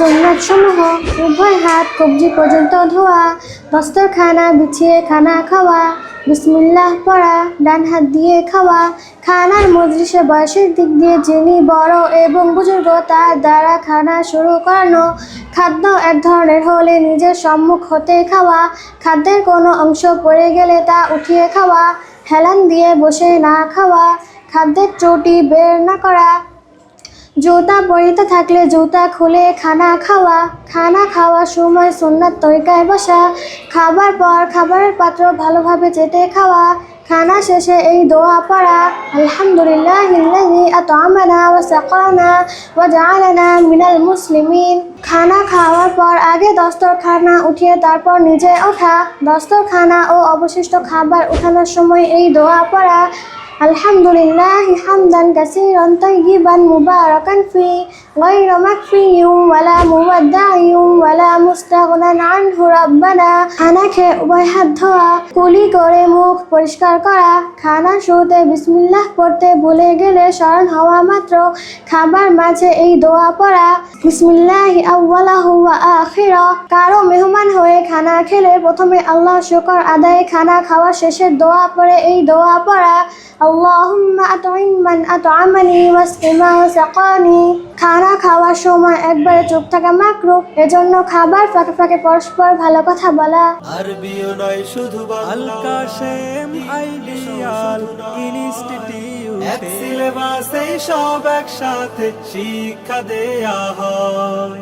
সুন্নত সমূহ উভয় হাত কবজি পর্যন্ত ধোয়া, দস্তরখানা বিছিয়ে খানা খাওয়া, বিসমিল্লাহ পড়া, ডান হাত দিয়ে খাওয়া, খানার মজলিসে বয়সের দিক দিয়ে যিনি বড় এবং বুজুর্গ, তার দ্বারা খানা শুরু করানো, খাদ্য এক ধরনের হলে নিজের সম্মুখ হতে খাওয়া, খাদ্যের কোনো অংশ পড়ে গেলে তা উঠিয়ে খাওয়া, হেলান দিয়ে বসে না খাওয়া, খাদ্যের চটি বের না করা জুতা পরিতে থাকলে জুতা খুলে খানা খাওয়া। খানা খাওয়ার সময় সুন্নাত তরিকায় বসা। খাবার পর খাবারের পাত্র ভালোভাবে চেটে খাওয়া। খানা শেষে এই দোয়া পড়া, আলহামদুলিল্লাহ মিনাল মুসলিমিন। খানা খাওয়ার পর আগে দস্তরখানা উঠিয়ে তারপর নিজে ওঠা। দস্তরখানা ও অবশিষ্ট খাবার উঠানোর সময় এই দোয়া পড়া الحمد لله حمدا كثيرا طيبا مباركا فيه غير مكفي ولا مودع ولا مستغنى عنه ربنا খানা খেয়ে উভয় হাত ধোয়া কুলি করে মুখ পরিষ্কার করা খানা শুরুতে বিসমিল্লাহ পড়তে ভুলে গেলে স্মরণ হওয়া মাত্র খাবার মাঝে এই দোয়া পড়া বিসমিল্লাহ আউ্বালাহু ওয়া আখিরা কারো মেহমান হয়ে খানা খেলে প্রথমে আল্লাহ শুকর আদায়ে খানা খাওয়া শেষের দোয়া পড়ে এই দোয়া পড়া আল্লাহুম্মা আত'ইম মান আত'আমানি ওয়াসকি মা সাকানি খানা খাওয়ার সময় একবারে চুপ থাকা মাকরু এজন্য খাবার ফাঁকে ফাঁকে পরস্পর ভালো কথা বলা। আরবিও নয় শুধু হালকা সেম আইডিয়াল এক ইনস্টিটিউট সিলেবাসে সব একসাথে শিক্ষা দেয়া হয়।